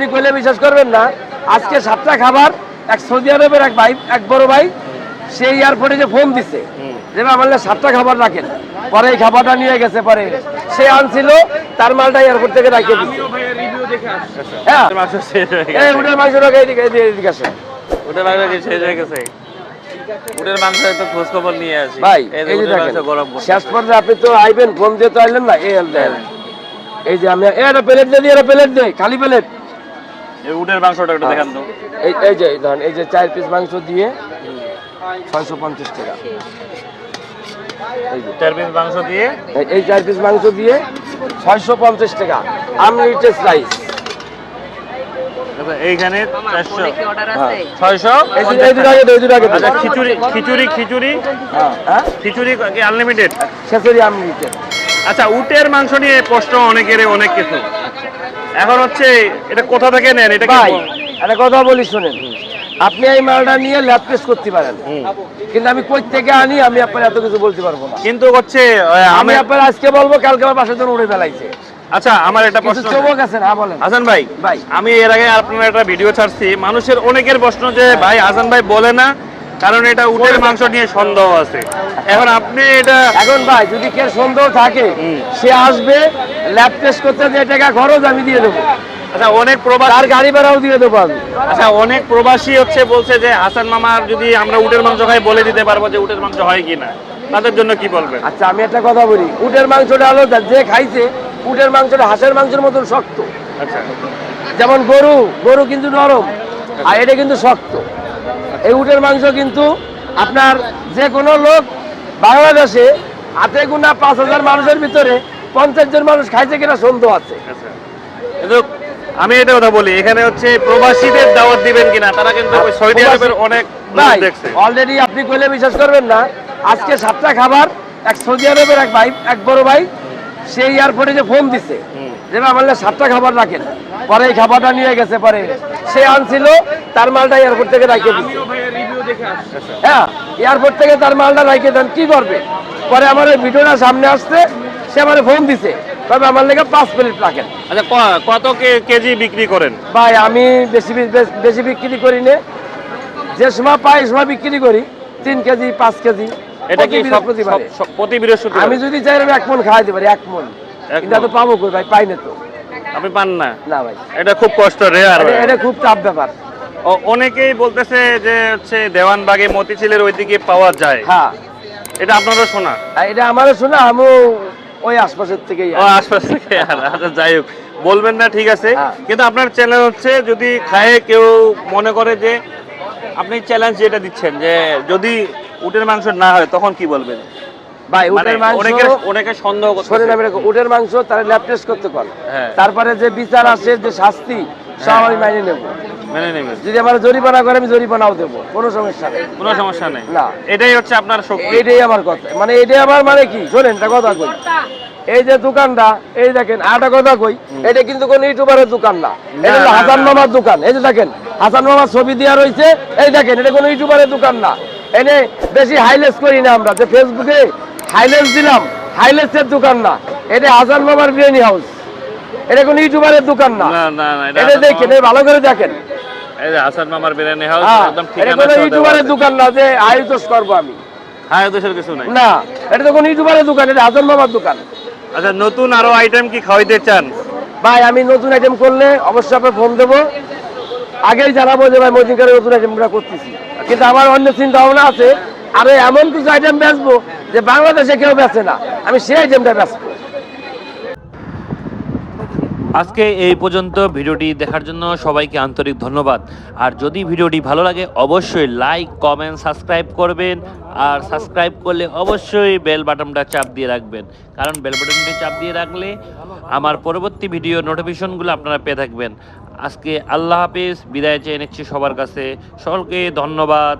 আপনি কইলে বিশ্বাস করবেন না আজকে সাতটা খাবার এক সৌদি আরবের এক ভাই এক বড় ভাই সেই এয়ারপোর্টে যে ফোন দিছে যে আমার সাতটা খাবার রাখেন। পরে এই খাবারটা নিয়ে গেছে পরে সে আনছিল তার মালটা এয়ারপোর্ট থেকে রাখিয়ে দিচ্ছে হ্যাঁ। মাংস শেষ হয়ে এই গেছে। উঠে মাংস রাখে এদিকে এদিকে এদিকে আসে উটের মাংস শেষ হয়ে গেছে। উটের মাংস একটু খোঁজ খবর নিয়ে আসি। ভাই এই যে এই যে উটের দেখেন মাংস গরম শেষ পর্যন্ত আপনি তো আইবেন ফোন দিয়ে তো আইলেন না। এই এই যে আমি একটা প্লেট দিয়ে একটা প্লেট দেই খালি প্লেট। এই উটের মাংসটা একটু দেখান তো। এই এই যে ধরেন এই যে চার পিস মাংস দিয়ে ছয়শো পঞ্চাশ টাকা। এই যে। চার পিস মাংস দিয়ে? এই- চার পিস মাংস দিয়ে ছয়শো পঞ্চাশ টাকা আনলিমিটেড রাইস এইখানে ছয়শো খিচুড়ি খিচুড়ি খিচুড়ি? হ্যাঁ আনলিমিটেড শেষেরই আনলিমিটেড আচ্ছা উটের মাংস নিয়ে প্রশ্ন অনেকের অনেক কিছু। এখন হচ্ছে এটা কোথা থেকে নেন? এটা ভাই একটা কথা বলি শোনেন। আপনি এই মালটা নিয়ে ল্যাব টেস্ট করতে পারেন। কিন্তু আমি কই থেকে আনি আমি আপনার এত কিছু বলতে পারব না। কিন্তু হচ্ছে আমি আপনার আজকে বলব কালকে আমার উড়ে ফেলাইছে। আচ্ছা আমার একটা প্রশ্ন আছে। চমক আছে না বলেন। ভাই ভাই। আমি এর আগে আপনার একটা ভিডিও ছাড়ছি। মানুষের অনেকের প্রশ্ন যে ভাই হাসান ভাই বলে না? কারণ এটা উটের মাংস নিয়ে সন্দেহ আছে। এখন আপনি এটা এখন ভাই যদি কে সন্দেহ থাকে সে আসবে ল্যাব টেস্ট করতে যে টাকা খরচ আমি দিয়ে দেবো। আচ্ছা অনেক প্রবাসী তার গাড়ি ভাড়াও দিয়ে দেবো আমি। আচ্ছা অনেক প্রবাসী হচ্ছে বলছে যে হাসান মামার যদি আমরা উটের মাংস খাই বলে দিতে পারব যে উটের মাংস হয় কিনা। তাদের জন্য কি বলবেন? আচ্ছা আমি একটা কথা বলি। উটের মাংসটা হলো যে খাইছে উটের মাংসটা হাঁসের মাংসের মতন শক্ত। আচ্ছা। যেমন গরু গরু কিন্তু নরম আর এটা কিন্তু শক্ত। এই উটের মাংস কিন্তু আপনার যে কোনো লোক বাংলাদেশে হাতে গোনা পাঁচ হাজার মানুষের ভিতরে পঞ্চাশ জন মানুষ খাইছে কিনা সন্দেহ আছে। আচ্ছা। আমি এটা কথা বলি এখানে হচ্ছে প্রবাসীদের দাওয়াত দিবেন কিনা তারা কিন্তু সৌদি আরবের অনেক দেখছে। অলরেডি আপনি কইলে বিশ্বাস করবেন না আজকে সাতটা খাবার এক সৌদি আরবের এক ভাই এক বড় ভাই সেই এয়ারপোর্টে যে ফোন দিছে যে ভাই, আমার লে সাতটা খাবার রাখেন। পরে এই খাবারটা নিয়ে গেছে পরে সে আনছিল তার মালটা এয়ারপোর্ট থেকে রাখিয়ে দিচ্ছে হ্যাঁ এয়ারপোর্ট থেকে তার মালটা রাখিয়ে দেন কি করবে? পরে আমার ওই ভিডিওটা সামনে আসছে সে আমার ফোন দিছে। তবে আমার লেগে পাঁচ প্লেট রাখেন। আচ্ছা কত কেজি বিক্রি করেন? ভাই আমি বেশি বেশি বিক্রি করি না। যে সময় পাই সময় বিক্রি করি। তিন কেজি পাঁচ কেজি। এটা কি প্রতি বৃহস্পতিবারে। আমি যদি চাই আমি এক মন খাওয়াইতে পারি এক মন। এত মণ? পাবো কই ভাই? পাই না তো। আপনি পান না? না ভাই। এটা খুব কষ্ট রেয়ার এটা- এটা খুব চাপ ব্যাপার। অনেকেই বলতেছে যে হচ্ছে দেওয়ানবাগে মতিঝিলের ওইদিকে পাওয়া যায়। হ্যাঁ। এটা আপনারও শোনা? এটা আমারও শোনা আমিও ওই আশপাশের থেকেই ও আশপাশ থেকে আচ্ছা, যাই হোক। বলবেন না ঠিক আছে। হ্যাঁ। কিন্তু আপনার চ্যানেল হচ্ছে যদি খায় কেউ মনে করে যে আপনি চ্যালেঞ্জ যেটা দিচ্ছেন যে যদি উটের মাংস না হয় তখন কি বলবেন? ভাই মানে উটের মাংস অনেকে সন্দেহ এরকম, উটের মাংস তারা ল্যাব টেস্ট করতে কর হ্যাঁ। তারপরে যে বিচার আছে যে শাস্তি সব আমি মাইনে নেব। মেনে নেবেন। যদি আমার জরিমানা করে আমি জরিমানাও দেবো। কোনো সমস্যা নেই। কোনো সমস্যা নেই। না। এটাই হচ্ছে আপনার শক্তি। এইটাই আমার কথা। মানে এটাই আমার মানে কি? শোনেন একটা কথা কই। এই যে দোকানটা এই দেখেন আটা কথা কই। এটা কিন্তু কোন ইউটিউবারের দোকান না। এটা হলো হাসান মামার দোকান। এই যে দেখেন হাসান মামার ছবি দেওয়া রয়েছে। এই দেখেন এটা কোনো ইউটিউবারের দোকান না। এনে বেশি হাইলাইট করি না আমরা। যে ফেসবুকে হাইলাইট দিলাম হাইলাইটসের দোকান না। এটা হাসান মামার বিরিয়ানি হাউস এটা কোনো ইউটিউবারের দোকান না। না না না এটা দেখেন ভালো করে দেখেন। এই যে হাসান মামার বিরিয়ানি হাউস হ্যাঁ, একদম এটা ঠিকানা ইউটিউবারের দোকান না যে করব আমি। কিছু নাই। না এটা তো কোনো ইউটিউবারের দোকান এটা হাসান মামার দোকান। আচ্ছা নতুন আরও আইটেম কি খাওয়াইতে চান? ভাই আমি নতুন আইটেম করলে অবশ্যই আপনার ফোন দেবো। আগেই জানাব যে ভাই মদিনকারের নতুন আইটেমগুলো করতেছি। কিন্তু আমার অন্য চিন্তা ভাবনা আছে আরে এমন কিছু আইটেম বেচবো যে বাংলাদেশে কেউ বেচে না। আমি সেই আইটেমটা বেচবো। আজকে এই পর্যন্ত ভিডিওটি দেখার জন্য সবাইকে আন্তরিক ধন্যবাদ। আর যদি ভিডিওটি ভালো লাগে, অবশ্যই লাইক কমেন্ট সাবস্ক্রাইব করবেন। আর সাবস্ক্রাইব করলে অবশ্যই বেল বাটনটা চাপ দিয়ে রাখবেন। কারণ বেল বাটনটি চাপ দিয়ে রাখলে আমার পরবর্তী ভিডিও নোটিফিকেশনগুলো আপনারা পেয়ে থাকবেন। আজকে আল্লাহ হাফিজ, বিদায় চেয়ে নিচ্ছি সবার কাছে। সকলকে ধন্যবাদ।